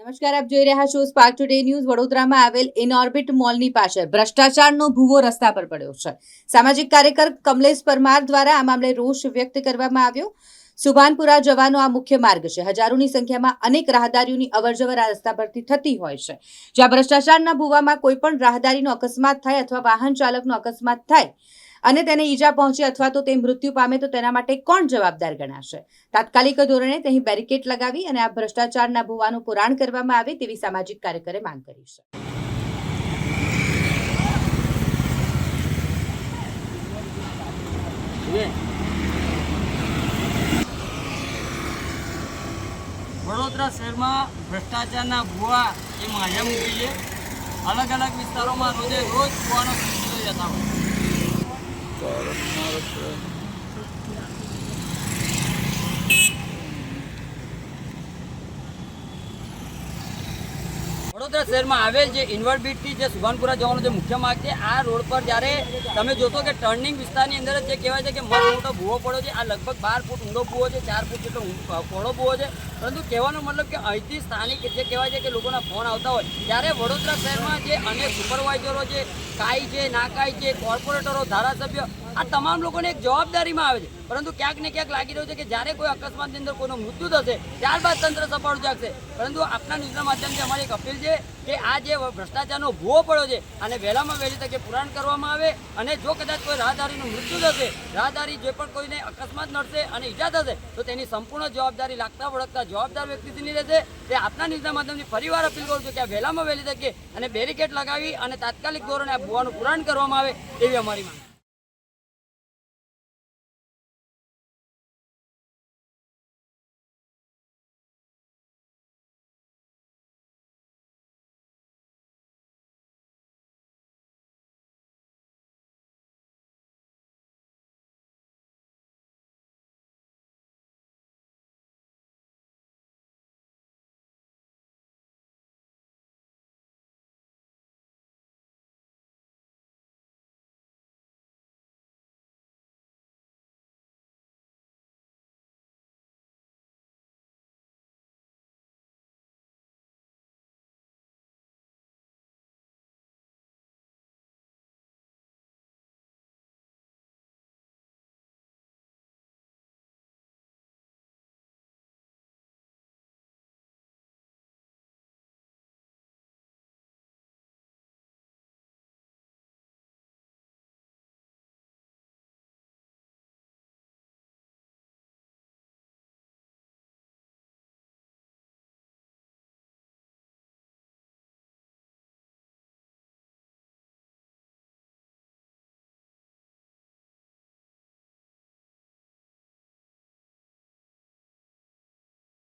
નમસ્કાર, આપ જોઈ રહ્યા છો સ્પાર્ક ટુડે ન્યૂઝ વડોદરામાં આવેલ ઇનઓર્બિટ મોલની પાછળ ભ્રષ્ટાચારનો ભૂવો રસ્તા પર પડ્યો છે. સામાજિક કાર્યકર કમલેશ પરમાર દ્વારા આ મામલે રોષ વ્યક્ત કરવામાં આવ્યો. સુભાનપુરા જવાનો આ મુખ્ય માર્ગ છે. હજારોની સંખ્યામાં અનેક રાહદારીઓની અવરજવર આ રસ્તા પરથી થતી હોય છે. જ્યાં ભ્રષ્ટાચારના ભૂવામાં કોઈ પણ રાહદારીનો અકસ્માત થાય અથવા વાહન ચાલકનો અકસ્માત થાય અને તેને ઈજા પહોંચે અથવા તો તે મૃત્યુ પામે તો તેના માટે કોણ જવાબદાર ગણાશે? તાત્કાલિક ધોરણે તેની બેરિકેડ લગાવી અને આ ભ્રષ્ટાચારના ભૂવાનું પુરાણ કરવામાં આવે તેવી સામાજિક કાર્યકરે માંગ કરી છે. વડોદરા શહેરમાં ભ્રષ્ટાચારના ભૂવા એ માયા મૂકી છે. અલગ અલગ વિસ્તારોમાં રોજે રોજ ભૂવાનો Baharat mağarası. વડોદરા શહેરમાં આવેલ જે ઇન્વર્ટ બીટથી જે સુભાનપુરા જવાનો જે મુખ્ય માર્ગ છે, આ રોડ પર જ્યારે તમે જોશો કે ટર્નિંગ વિસ્તારની અંદર જ કહેવાય છે કે મસ્ત મોટો ભૂવો પડ્યો છે, આ લગભગ બાર ફૂટ ઊંડો ભૂવો છે, ચાર ફૂટ જેટલો પહોળો ભૂવો છે. પરંતુ કહેવાનો મતલબ કે અહીંથી સ્થાનિક જે કહેવાય છે કે લોકોના ફોન આવતા હોય, ત્યારે વડોદરા શહેરમાં જે અનેક સુપરવાઇઝરો છે, કાઈ છે નાકાઈ છે કોર્પોરેટરો ધારાસભ્ય આ તમામ લોકોને એક જવાબદારીમાં આવે છે. પરંતુ ક્યાંક ને ક્યાંક લાગી રહ્યું છે કે જ્યારે કોઈ અકસ્માતની અંદર કોઈનું મૃત્યુ થશે, ત્યારબાદ તંત્ર સફળ જાગશે. પરંતુ આપના ન્યૂઝના માધ્યમથી અમારી એક અપીલ છે કે આ જે ભ્રષ્ટાચારનો ભૂવો પડ્યો છે આને વહેલામાં વહેલી તકે પુરાણ કરવામાં આવે, અને જો કદાચ કોઈ રાહદારીનું મૃત્યુ થશે, રાહદારી જે પણ કોઈને અકસ્માત નડશે અને ઈજા થશે, તો તેની સંપૂર્ણ જવાબદારી લાગતા વળગતા જવાબદાર વ્યક્તિની રહેશે. તે આપના ન્યૂઝના માધ્યમથી ફરીવાર અપીલ કરું છું કે આ વહેલામાં વહેલી તકે અને બેરિકેડ લગાવી અને તાત્કાલિક ધોરણે આ ભૂવાનું પુરાણ કરવામાં આવે એવી અમારી માંગ